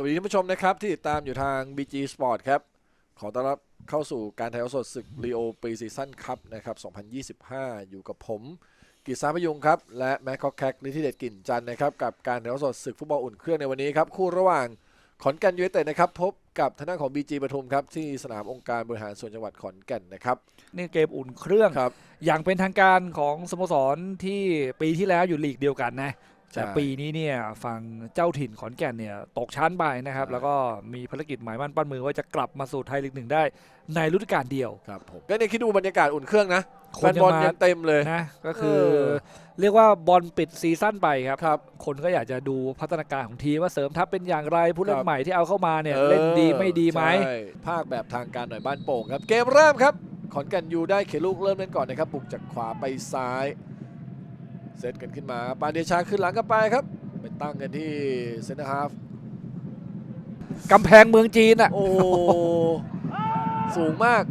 สวัสดีท่านผู้ชมนะครับ ที่ติดตามอยู่ทาง BG Sport ครับ ขอต้อนรับเข้าสู่การถ่ายทอดสดศึก Rio Pre Season Cup นะครับ 2025 อยู่กับผมกิษณาพยุงครับ และแม็กคอกแคกลิทิเดตกลิ่นจันทร์นะครับ กับการถ่ายทอดสดศึกฟุตบอลอุ่นเครื่องในวันนี้ครับ คู่ระหว่างขอนแก่นยูไนเต็ดนะครับพบกับทางด้านของ BG ปทุมครับ ที่สนามองค์การบริหารส่วนจังหวัดขอนแก่นนะครับ นี่เกมอุ่นเครื่อง ครับ อย่างเป็นทางการของสโมสรที่ปีที่แล้วอยู่ลีกเดียวกันนะใช่ แต่ปีนี้เนี่ยฝั่งเจ้าถิ่นขอนแก่นเนี่ยตกชั้นไปนะครับใช่แล้วก็มีภารกิจหมายมั่นปั้นมือว่าจะกลับมาสู่ไทยลีกหนึ่งได้ในฤดูกาลเดียวครับผมก็เนี่ยคิดดูบรรยากาศอุ่นเครื่องนะคแฟนนจะบอลมายังเต็มเลยนะก็คือเออเรียกว่าบอลปิดซีซั่นไปครับครับ คนก็อยากจะดูพัฒนาการของทีมว่าเสริมทัพเป็นอย่างไรผู้เล่คนรับใหม่ที่เอาเข้ามาเนี่ยออเล่นดีไม่ดีไหมใช่ภาคแบบทางการหน่อยบ้านโป่งครับ เกมเริ่มครับขอนแก่นยูได้เขตลูกเริ่มเล่นก่อนนะครับบุกจากขวาไปซ้าย เซตกันขึ้นมาปานเดชาขึ้นหลังกันไปครับ ไปตั้งกันที่เซนเตอร์ฮาฟกำแพงเมืองจีนอะ โอ้ สูงมาก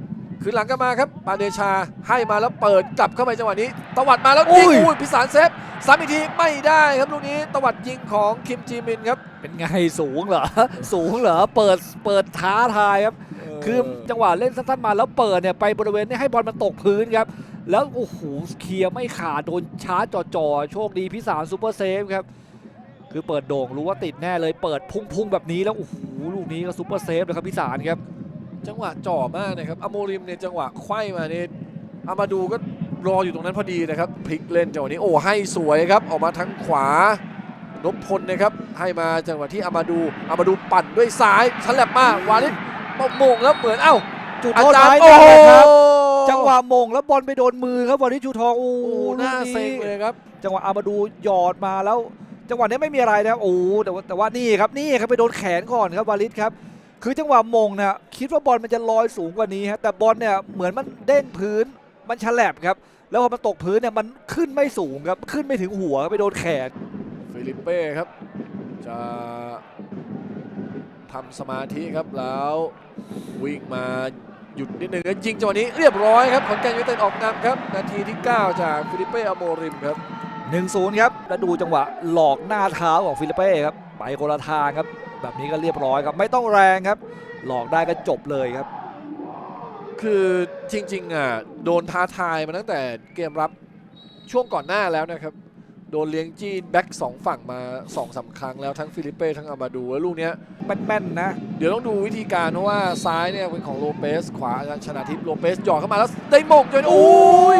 ขึ้นหลังกันมาครับ ปานเดชาให้มาแล้วเปิดกลับเข้าไปจังหวะนี้ ตวัดมาแล้วยิงอุ้ยอุ้ยพิสารเซฟซ้ำอีกทีไม่ได้ครับลูกนี้ตวัดยิงของคิมจีมินครับ เป็นไงสูงเหรอ สูงเหรอ เปิดเปิดท้าทายครับ คือจังหวะเล่นสั้นๆมาแล้วเปิดเนี่ยไปบริเวณนี้ให้บอลมันตกพื้นครับ แล้วโอ้โหเคลียร์ไม่ขาดโดนชาร์จจ่อๆโชคดีพิสารซูเปอร์เซฟครับคือเปิดโด่งรู้ว่าติดแน่เลยเปิดพุ่งๆแบบนี้แล้วโอ้โหลูกนี้ก็ซูเปอร์เซฟเลยครับพิสารครับจังหวะจ่อมากนะครับอโมริมเนี่ยจังหวะไขว้มาเนี่ยอามาดูก็รออยู่ตรงนั้นพอดีนะครับพลิกเล่นจังหวะนี้โอ้ให้สวยครับออกมาทางขวานพพลนะครับให้มาจังหวะที่อามาดูอามาดูปั่นด้วยซ้ายฉลับมากวาลิสปมงแล้วเหมือนเอ้าจุดอาโทษจารท้ายย์โอ้นั่นโหแหละครับ จังหวะมงแล้วบอลไปโดนมือครับวันนี้ชูทองโอ้โอ้โหโหหน้าลูกเซ็งเลยครับ จังหวะอามาดูหยอดมาแล้ว จังหวะนี้ไม่มีอะไรนะครับโอ้โหแต่ว่าแต่ว่านี่ครับนี่ครับไปโดนแขนก่อนครับวาลิสครับ คือจังหวะมงเนี่ยคิดว่าบอลมันจะลอยสูงกว่านี้ฮะแต่บอลเนี่ยเหมือนมันเด้งพื้นมันฉลับครับ แล้วพอมันตกพื้นเนี่ยมันขึ้นไม่สูงครับขึ้นไม่ถึงหัวครับไปโดนแขนฟิลิปเป้ครับ จะทำสมาธิครับแล้ววิ่งมา หยุดนิดนึงแล้วยิงจังหวะนี้เรียบร้อยครับขอนแก่นยูไนเต็ดออกนำครับนาทีที่ 9 จากฟิลิปเป้อโมริมครับ1-0ครับแล้วดูจังหวะหลอกหน้าเท้าของฟิลิปเป้ครับไปคนละทางครับ แบบนี้ก็เรียบร้อยครับไม่ต้องแรงครับ หลอกได้ก็จบเลยครับ คือจริงๆอะโดนท้าทายมาตั้งแต่เกมรับช่วงก่อนหน้าแล้วนะครับ โดนเลี้ยงจี้แบ็กสองฝั่งมา2อสาครั้งแล้วทั้งฟิลิปเป้ทั้งอามาดูแล้วลูกเนี้ยแม่นๆนะ เดี๋ยวต้องดูวิธีการเพราะว่าซ้ายเนี่ยเป็นของโลเปสขวาชนาทิพย์โลเปสหยอดเข้ามาแล้วได้มงจนโอ้ย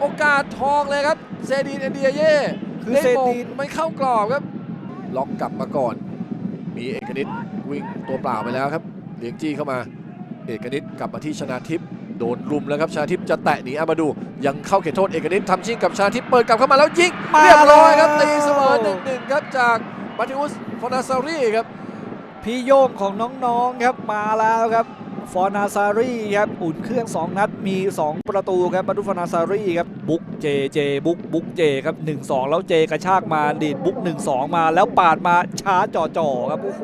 โอกาสทองเลยครับเซดีนเอเดียเย่คือได้เซมงดีนไม่เข้ากรอบครับ ล็อกกลับมาก่อน มีเอกนิตวิ่งตัวเปล่าไปแล้วครับ เลี้ยงจี้เข้ามา เอกนิตกลับมาที่ชนาทิพย์ โดนรุมแล้วครับชนาทิพย์จะแตะหนีอามาดูยังเข้าเขตโทษเอกนิตทำชิงกับชนาทิพย์เปิดกลับเข้ามาแล้วยิงมาเรียบร้อยครับแล้วตีเสมอหนึ่งหนึ่งครับจากมาติอุสฟอนาซารีครับพี่โยงของน้องๆครับมาแล้วครับฟอร์นาซารีครับอุ่นเครื่อง 2 นัดมี 2 ประตูครับบรรดุฟอร์นาซารีครับบุกเจเจบุกบุกเจครับ1-2 แล้วเจกระชากมาดีดบุก 1-2 มาแล้วปาดมาช้าจ่อจ่อๆครับโอ้โห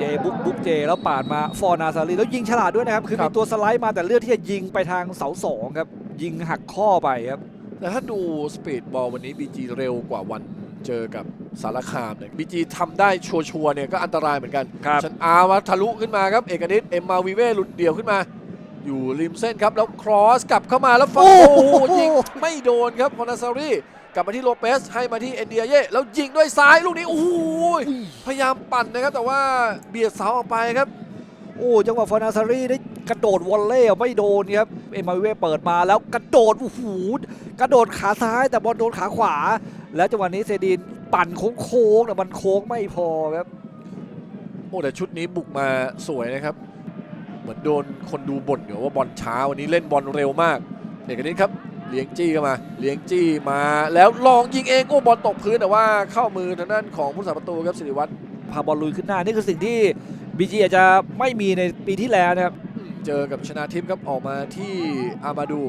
เจบุกบุกเจ แล้วปาดมาฟอร์นาซารีแล้วยิงฉลาดด้วยนะครับ คือครัมีบตัวสไลด์มาแต่เลือกที่จะยิงไปทางเสาสองครับ ยิงหักข้อไปครับ แต่ถ้าดูสปีดบอลวันนี้ BG เร็วกว่าวันเจอกับสารคามเนี่ย BG ทำได้ชัวร์ๆเนี่ยก็อันตรายเหมือนกันครับชันอาวัทะลุขึ้นมาครับ เอกนิตเอ็มมาวีเว่หลุดเดี่ยวขึ้นมา อยู่ริมเส้นครับ แล้วครอสกลับเข้ามาแล้วฟังโอ้โอ้โหโหยิงไม่โดนครับคอนาซารี กลับมาที่โลเปสให้มาที่เอนเดียเย่แล้วยิงด้วยซ้ายลูกนี้โอ้โหพยายามปั่นนะครับ แต่ว่าเบียดเสาออกไปครับ โอ้จังหวะฟอร์นาซารีได้กระโดดวอลเล่ไม่โดนครับเอ็มมาวิเว่เปิดมาแล้วกระโดดโอ้โหกระโดดขาซ้ายแต่บอลโดนขาขวา แล้วจังหวะนี้เซดีนปั่นโค้งๆแต่มันโค้งไม่พอครับโอ้แต่ชุดนี้บุกมาสวยนะครับ เหมือนโดนคนดูบ่นอยู่ว่าบอลช้าวันนี้เล่นบอลเร็วมากเอกนิตครับ เลี้ยงจี้เข้ามา เลี้ยงจี้มาแล้วลองยิงเองโอ้บอลตกพื้นแต่ว่าเข้ามือทางด้านของผู้สาประตูครับสิริวัตรพาบอลลุยขึ้นหน้า นี่คือสิ่งที่บีจีอาจจะไม่มีในปีที่แล้วนะครับอืมเจอกับชนาทิพย์ครับออกมาที่อามาดู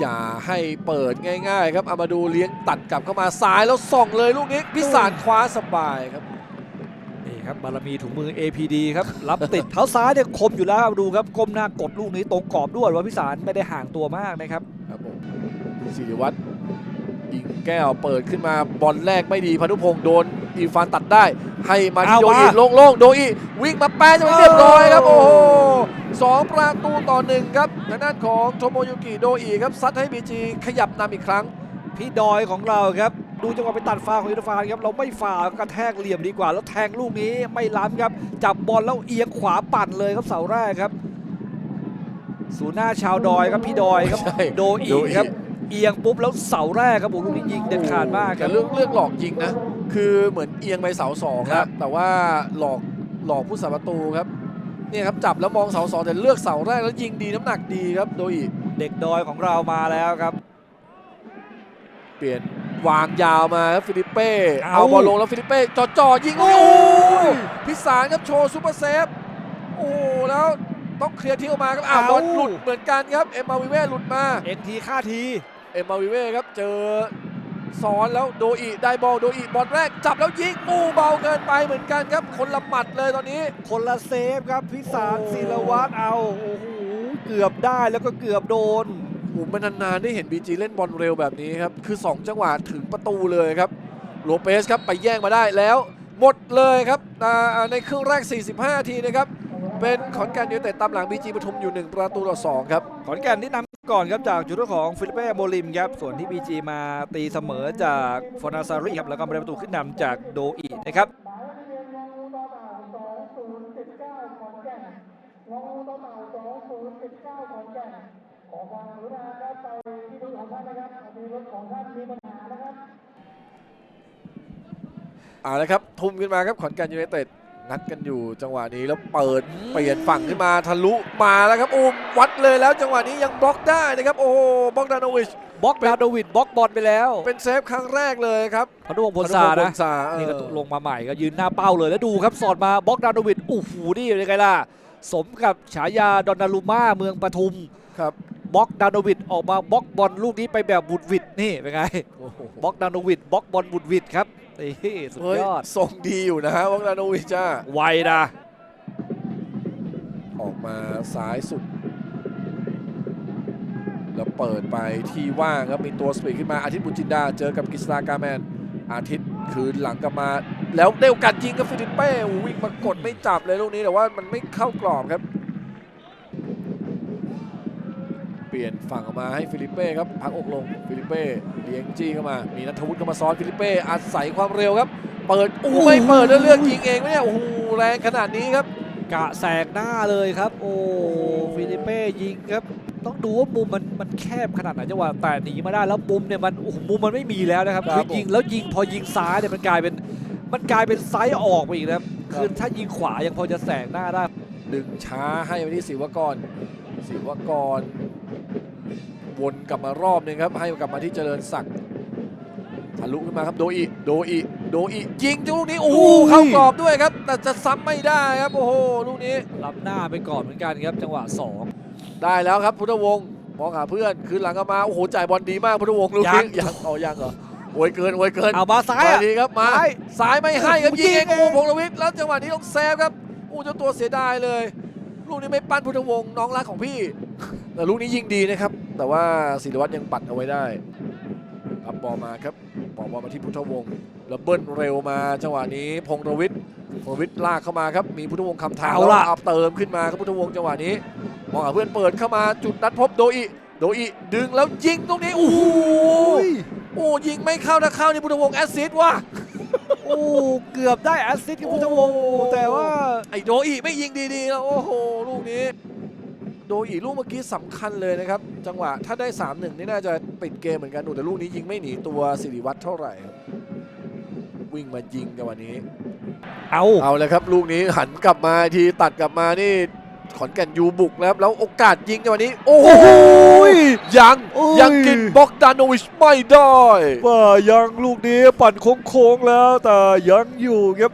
อย่าให้เปิดง่าย ๆ ครับอามาดูเลี้ยงตัดกลับเข้ามาซ้ายแล้วส่องเลยลูกนี้พิสารคว้าสบายครับนี่ครับบารมีถุงมือ APD ครับ รับติดเท้าซ้ายเนี่ยคมอยู่แล้วดูครับก้มหน้ากดลูกนี้ตรงกรอบด้วยว่าพิสารไม่ได้ห่างตัวมากนะครับครับผม สิริวัตรยิงแก้วเปิดขึ้นมาบอลแรกไม่ดีพานุพงศ์โดนอีฟานตัดได้ ให้มาที่เอาโดอีมาโล่งๆโดอีวิ่งมาแปะจะไปเรียบร้อยครับโอ้โหสองประตูต่อหนึ่งครับทางด้านของโทโมยุกิโดอีครับซัดให้บีจีขยับนำอีกครั้ง พี่ดอยของเราครับดูจังหวะไปตัดฟาวของยูนฟานครับเราไม่ฟาวกระแทกเหลี่ยมดีกว่า แล้วแทงลูกนี้ไม่ล้ำครับจับบอลแล้วเอียงขวาปั่นเลยครับเสาแรกครับศูนย์หน้าชาวดอยครับพี่ดอยครับใช่โดอีโดอีครับ เอียงปุ๊บแล้วเสาแรกครับผมลูกนี้ยิงเด็ดขาดมากคแต่รับเรื่องเรื่องหลอกยิงนะ คือเหมือนเอียงไปเสาสองคครัรับบแต่ว่าหลอกหลอกผู้สาประตูครับเนี่ยครับจับแล้วมองเสาสองแต่เลือกเสาแรกแล้วยิงดีน้ำหนักดีครับโดอีเด็กดอยของเรามาแล้วครับ เปลี่ยนวางยาวมาครับฟิลิปเป้เอาเอาบอลลงแล้วฟิลิปเป้จ่อจ่อๆยิงโอ้ยพิสารครับโชว์ซูเปอร์เซฟโอ้โหแล้วต้องเคลียร์ที่ออกมาครับอ้าวบอลหลุดเหมือนกันครับเอ็มมาวิเว่หลุดมาเอ็นทีค่าที เอ็มมาวิเว่ครับเจอซ้อนแล้วโดอีได้บอลโดอีบอลแรก จับแล้วยิงอู้เบาเกินไปเหมือนกันครับ คนละหมัดเลยตอนนี้คนละเซฟครับพิสารโอ้ศิลวัตรเอาโอ้โหเกือบได้แล้วก็เกือบโดนผมมันนานๆได้เห็นบีจีเล่นบอลเร็วแบบนี้ครับ คือ 2 จังหวะถึงประตูเลยครับโลเปสครับไปแย่งมาได้แล้ว หมดเลยครับอ่าในครึ่งแรก 45 ทีนะครับเป็นขอนแก่นยูไนเต็ดตามหลังบีจีปทุมอยู่ 1 ประตูต่อ2ครับขอนแก่นที่นำ ก่อนครับจากจุดของฟิลิปเป้โบลิมครับ ส่วนที่บีจีมาตีเสมอจากฟอนาซารีครับ แล้วก็มาได้ประตูขึ้นนำจากโดอีนะครับเอาละครับ ทุ่มขึ้นมาครับขอนแก่นยูไนเต็ด นัดกันอยู่จังหวะนี้แล้วเปิดเปลี่ยนฝั่งขึ้นมาทะลุมาแล้วครับอูมวัดเลยแล้วจังหวะนี้ยังบล็อกได้นะครับโอ้โหบล็อกดานโนวิชบล็อกดาโดวิดบล็อกบอลไปแล้วเป็นเซฟครั้งแรกเลยครับพนุพงศ์พลซาพนะลซาเออนี่ก็ลงมาใหม่ก็ยืนหน้าเป้าเลยแล้วดูครับสอดมาบล็อกดาโดวิดโอ้โหนี่เป็นไงล่ะสมกับฉายาดอนนารุม่าเมืองปทุมครับบล็อกดาโนวิดออกมาบล็อกบอลลูกนี้ไปแบบบุดหวิดนี่เป็นไงโอ้โหบล็อกดาโนวิดบล็อกบอลบุดหวิดครับนี่สุดเฮ้ยยอดทรงดีอยู่นะฮะบล็อกดานโนวิชจ้าไวนะออกมาซ้ายสุด แล้วเปิดไปที่ว่างครับ มีตัวสปีดขึ้นมาอาทิตย์บุญจินดา เจอกับกฤษณากาแมน อาทิตย์คืนหลังกลับมา แล้วได้โอกาสยิงกับฟิลิปเป้โอ้โหวิ่งมากดไม่จับเลยลูกนี้แต่ว่ามันไม่เข้ากรอบครับ เปลี่ยนฝั่งออกมาให้ฟิลิปเป้ครับพักอกลงฟิลิปเป้เลี้ยงจี้เข้ามา มีนัทวุฒิเข้ามาซ้อนฟิลิปเป้อาศัยความเร็วครับ เปิดโอ้โหไม่เปิดแล้วเลือกยิงเองไหมเนี่ยโอ้โหแรงขนาดนี้ครับ กะแสกหน้าเลยครับ โอ้ฟิลิปเป้ยิงครับ ต้องดูว่ามุมมันมันแคบขนาดไหนจังหวะแต่หนีมาได้แล้วมุมเนี่ยมันโอ้โหมุมมันไม่มีแล้วนะครับครับคือยิงแล้วยิงพอยิงซ้ายเนี่ยมันกลายเป็นมันกลายเป็นไซส์ออกไปอีกนะครับครับคือถ้ายิงขวายังพอจะแสกหน้าได้ ดึงช้าให้ไปที่ศิวกรศิวกร วนกลับมารอบหนึงครับ ให้กลับมาที่เจริญศักดิ์ทะลุขึ้นมาครับโดอีโดอีโดอียิงลูกนี้โอ้โหโอ้ยเข้ากรอบด้วยครับ แต่จะซ้ำไม่ได้ครับโอ้โหลูกนี้รับหน้าไปก่อนเหมือนกันครับจังหวะสองได้แล้วครับพุทธวงศ์มองหาเพื่อนคืนหลังก็มาโอ้โหจ่ายบอลดีมากพุทธวงศ์ลูกนี้ยังอ๋อยังเหรอโวยเกินโวยเกินเอามาซ้ายมาอะดีครับมาซ้ายซ้ายไม่ให้ครับโอ้โหยิงเองยิงเองโอ้โหพงษ์วิทย์แล้วจังหวะนี้ต้องแซฟครับโอ้เจ้าตัวเสียดายเลย ลูกนี้ไม่ปั้นพุทธวงศ์น้องรักของพี่ แต่ลูกนี้ยิงดีนะครับ แต่ว่าศิริวัตรยังปัดเอาไว้ได้รับบอลมาครับบอลบอลมาที่พุทธวงศ์แล้วเบิ้ลเร็วมาจังหวะนี้พงษ์วิทย์พงษ์วิทย์ลากเข้ามาครับมีพุทธวงศ์คำทางเอาล่ะแล้วเอาเติมขึ้นมาครับพุทธวงศ์จังหวะนี้มองหาเพื่อนเปิดเข้ามาจุดนัดพบโดอิโดอิดึงแล้วยิงตรงนี้โอ้โหโอ้ยิงไม่เข้าถ้าเข้านี่พุทธวงศ์แอสซิสต์ว่ะโอ้เกือบได้แอสซิสต์กับพุทธวงศ์โอ้แต่ว่าไอ้โดอีไม่ยิงดีๆแล้วโอ้โหลูกนี้ โดอีลูกเมื่อกี้สำคัญเลยนะครับ จังหวะถ้าได้ 3-1 นี่น่าจะปิดเกมเหมือนกันดูแต่ลูกนี้ยิงไม่หนีตัวสิริวัตรเท่าไหร่ครับวิ่งมายิงจังหวะนี้ เอาเอาเลยครับ ลูกนี้หันกลับมาทีตัดกลับมานี่ขอนแก่นยูบุกแล้วแล้วโอกาสยิงจังหวะนี้ โอ้โหโอ้ยยังโอ้ยยังกินบล็อกดานโนวิชไม่ได้ว่ายังลูกนี้ปั่นโค้งๆแล้วแต่ยังอยู่ครับ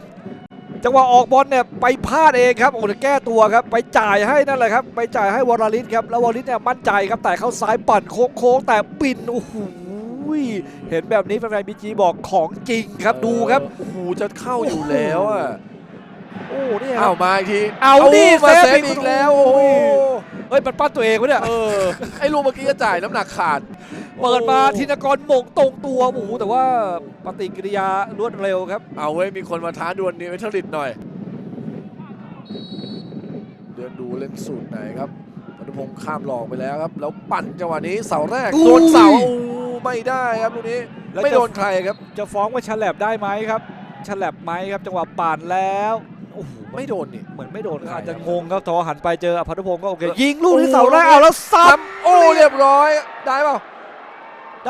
จังหวะออกบอลเนี่ยไปพลาดเองครับโอ้โหแก้ตัวครับ ไปจ่ายให้นั่นแหละครับ ไปจ่ายให้วรลิศครับ แล้ววรลิศเนี่ยมั่นใจครับ แต่เข้าซ้ายปั่นโค้งๆแต่ปินโอ้โหเห็นแบบนี้แฟนๆบีจีบอกของจริงครับดูครับโอ้โหจะเข้าอยู่แล้วอะโอ้เนี่ยคเอารับมาอีกทีเอาดิมาเซฟเซฟอีกอีกแล้วโอ้โหเฮ้ยมันปั้นตัวเองวะเนี่ยเออไอ้ลูกเมื่อกี้ก็จ่ายน้ำหนักขาด เปิดมาธินกรหมงตรงตัวโอ้โหแต่ว่าปฏิกิริยารวดเร็วครับ เอาเว้ยมีคนมาท้าดวลนี่เวทลิตหน่อย เดินดูเล่นสูตรไหนครับปนุพงศ์ข้ามหลอกไปแล้วครับ แล้วปั่นจังหวะนี้เสาแรกอุ้ยโดนเสาอู้ไม่ได้ครับลูกนี้แล้วไม่จะโดนใครครับ จะฟ้องว่าฉลับได้ไหมครับฉลับไหมครับ จังหวะป่านแล้วโอ้โหไม่โดนนี่เหมือนไม่โดนไม่ได้อาจจะครับงงครับทอหันไปเจออภัทรพงศ์ก็โอเคเออยิงลูกที่โอ้เสาแรกลูกนี้เอาแล้วซับโอ้เรียบร้อยได้เปล่า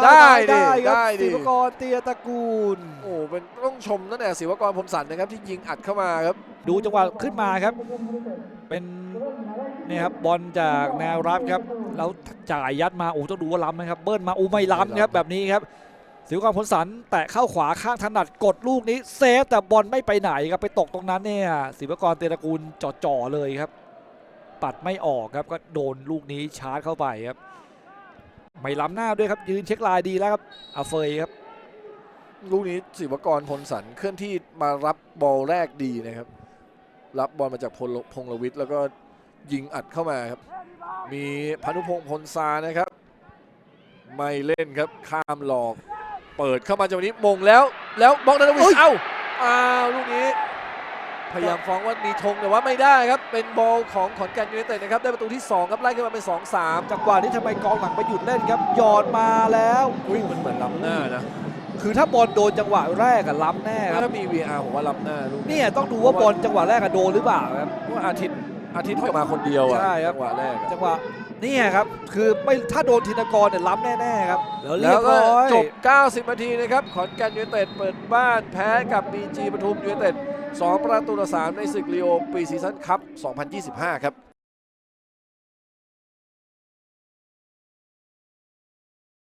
ได้ดิครับได้ดิศิวกรเตียตระกูล โอ้เป็นต้องชมตั้งแต่ศิวกรพรหมสันนะครับที่ยิงอัดเข้ามาครับ ดูจังหวะขึ้นมาครับ เป็นเนี่ยครับบอลจากแนวรับครับ แล้วจ่ายยัดมาโอ้ต้องดูว่าล้ำไหมครับ เบิ้ลมาโอ้ไม่ล้ำครับแบบนี้ครับศิวกรพลสันแตะเข้าขวาข้างถนัดกดลูกนี้เซฟแต่บอลไม่ไปไหนครับไปตกตรงนั้นเนี่ยศิวกรเตียตระกูลจ่อๆเลยครับ ปัดไม่ออกครับก็โดนลูกนี้ชาร์จเข้าไปครับ ไม่ล้ำหน้าด้วยครับยืนเช็คลายดีแล้วครับอาเฟยครับลูกนี้ศิวกรพลสันเคลื่อนที่มารับบอลแรกดีนะครับ รับบอลมาจากพลพงษ์ลวิทย์แล้วก็ยิงอัดเข้ามาครับ มีพานุพงษ์พลซานะครับ ไม่เล่นครับข้ามหลอก เปิดเข้ามาจังหวะนี้มงแล้วแล้วบล็อกนันวิเอ้สยเอ้าอ้าวลูกนี้ พยายามฟ้องว่ามีธงแต่ว่าไม่ได้ครับ เป็นบอลของขอนแก่นยูไนเต็ดนะครับ ได้ประตูที่ 2 ครับ ไล่ขึ้นมาเป็น 2-3 จังหวะนี้ทำไมกองหลังไปหยุดเล่นครับหยอดมาแล้วอุ้ยมันเหมือนล้ำหน้านะ คือถ้าบอลโดนจังหวะแรกอะล้ำแน่ครับถ้ามี VR ผมว่าล้ำหน้าลูกนี้เนี่ยต้องดูว่าบอลจังหวะแรกอะโดนหรือเปล่าครับเพราะว่าอาทิตย์อาทิตย์ก็มาคนเดียวอะใช่ครับจังหวะแรกอะจังหวะเนี่ยครับ คือไม่ถ้าโดนธินกรเนี่ยล้ำแน่ๆครับ แล้วเรีแล้ยวบก็ร้อยจบ 90 นาทีนะครับ ขอนแก่นยูไนเต็ดเปิดบ้านแพ้กับ BG ปทุมยูไนเต็ด 2 ประตูต่อ3ในศึกลีโอปีซีซั่นคัพ2025 ครับ